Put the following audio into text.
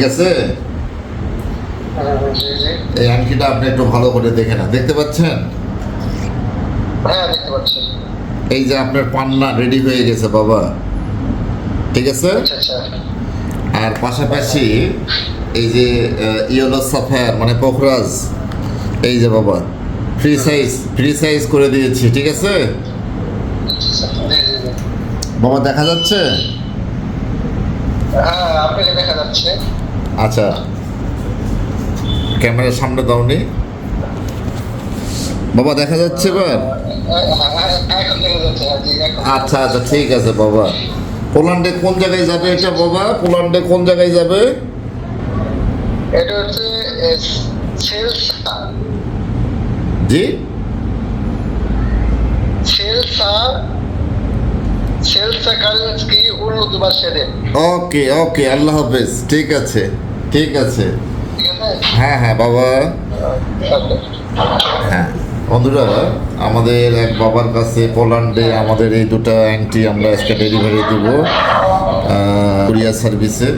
ঠিক আছে? এই আংটিটা আপনি একটু ভালো করে দেখে না দেখতে পাচ্ছেন? হ্যাঁ এই যে আপনার পান্না রেডি হয়ে গেছে বাবা। ঠিক আছে? আচ্ছা আচ্ছা। আর পাশাপাশি এই যে ইয়েলো মানে পোখরাজ এই যে বাবা ফ্রি সাইজ ফ্রি সাইজ করে দিয়েছি ঠিক আছে? বাবা দেখা যাচ্ছে? হ্যাঁ আপনাকে দেখা যাচ্ছে। আচ্ছা ক্যামেরার সামনে দাওনি? বাবা দেখা যাচ্ছে এবার? আচ্ছা আচ্ছা ঠিক আছে বাবা। পোল্যান্ডে কোন জায়গায় যাবে এটা বাবা? পোল্যান্ডে কোন জায়গায় যাবে? এটা হচ্ছে সেলসা জি? ওকে ওকে আল্লাহ হাফেজ ঠিক আছে। ঠিক আছে। হ্যাঁ হ্যাঁ বাবা। হ্যাঁ বন্ধুরা, আমাদের এক বাবার কাছে পোল্যান্ডে আমাদের এই দুটো অ্যাংটি আমরা আজকে ডেলিভারি দেবো কুরিয়ার সার্ভিসে